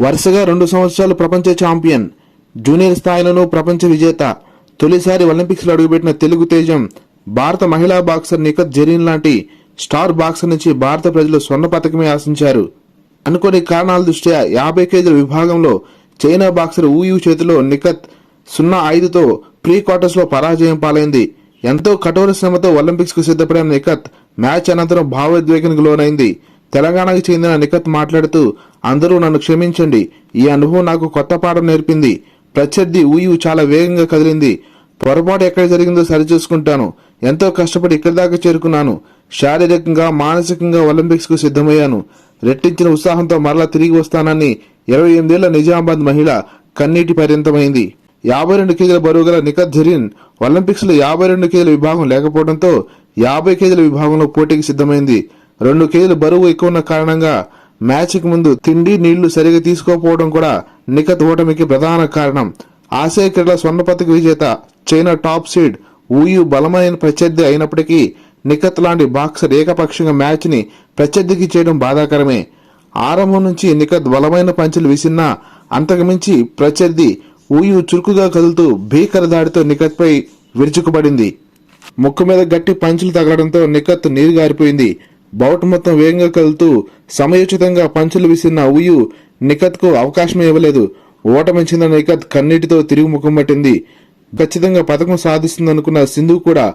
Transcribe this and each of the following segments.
వరుసగా రెండు సంవత్సరాలు ప్రపంచ ఛాంపియన్ జూనియర్ స్థాయిలోనూ ప్రపంచ విజేత. తొలిసారి ఒలింపిక్స్లో అడుగుపెట్టిన తెలుగు తేజం భారత మహిళా బాక్సర్ నిఖత్ జరీన్ లాంటి స్టార్ బాక్సర్ నుంచి భారత ప్రజలు స్వర్ణ పథకమే ఆశించారు. అనుకోని కారణాల దృష్ట్యా యాభై కేజీల విభాగంలో చైనా బాక్సర్ ఊయూ చేతిలో నిఖత్ సున్నా ఐదుతో ప్రీ క్వార్టర్స్లో పరాజయం పాలైంది. ఎంతో కఠోర శ్రమతో ఒలింపిక్స్కు సిద్ధపడిన నిఖత్ మ్యాచ్ అనంతరం భావోద్వేగానికి లోనైంది. తెలంగాణకు చెందిన నిఖత్ మాట్లాడుతూ అందరూ నన్ను క్షమించండి. ఈ అనుభవం నాకు కొత్త పాఠం నేర్పింది. ప్రత్యర్థి ఊయు చాలా వేగంగా కదిలింది. పొరపాటు ఎక్కడ జరిగిందో సరిచూసుకుంటాను. ఎంతో కష్టపడి ఇక్కడి దాకా చేరుకున్నాను. శారీరకంగా మానసికంగా ఒలింపిక్స్కు సిద్ధమయ్యాను. రెట్టించిన ఉత్సాహంతో మరలా తిరిగి వస్తానని ఇరవై ఎనిమిదేళ్ళ నిజామాబాద్ మహిళ కన్నీటి పర్యంతమైంది. యాభై రెండు కేజీల బరువు గల నిఖత్ జరీన్ ఒలింపిక్స్లో యాభై రెండు కేజీల విభాగం లేకపోవడంతో యాభై కేజీల విభాగంలో పోటీకి సిద్ధమైంది. రెండు కేజీలు బరువు ఎక్కువ ఉన్న కారణంగా మ్యాచ్కి ముందు తిండి నీళ్ళు సరిగా తీసుకోకపోవడం కూడా నిఖత్ ఓటమికి ప్రధాన కారణం. ఆసియా క్రీడల స్వర్ణ పతక విజేత చైనా టాప్ సీడ్ ఊయు బలమైన ప్రత్యర్థి అయినప్పటికీ నిఖత్ లాంటి బాక్సర్ ఏకపక్షంగా మ్యాచ్ని ప్రత్యర్థికి చేయడం బాధాకరమే. ఆరంభం నుంచి నిఖత్ బలమైన పంచులు విసిన్నా అంతకుమించి ప్రత్యర్థి ఊయు చురుకుగా కదులుతూ భీకర దాడితో నిఖత్పై విరుచుకుపడింది. ముక్కు మీద గట్టి పంచులు తగలడంతో నిఖత్ నీరు గారిపోయింది. బౌట్ మొత్తం వేగంగా కదులుతూ సమయోచితంగా పంచులు విసిరిన ఉయ్యు నిఖత్కు అవకాశం ఇవ్వలేదు. ఓటమి చెందిన నిఖత్ కన్నీటితో తిరిగి ముఖం పట్టింది. ఖచ్చితంగా పథకం సాధిస్తుందనుకున్న సింధు కూడా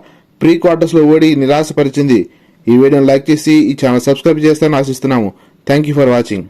ప్రీ క్వార్టర్స్లో ఓడి నిరాశపరిచింది. ఈ వీడియోని లైక్ చేసి ఈ ఛానల్ సబ్స్క్రైబ్ చేస్తారని ఆశిస్తున్నాము. Thank you for watching.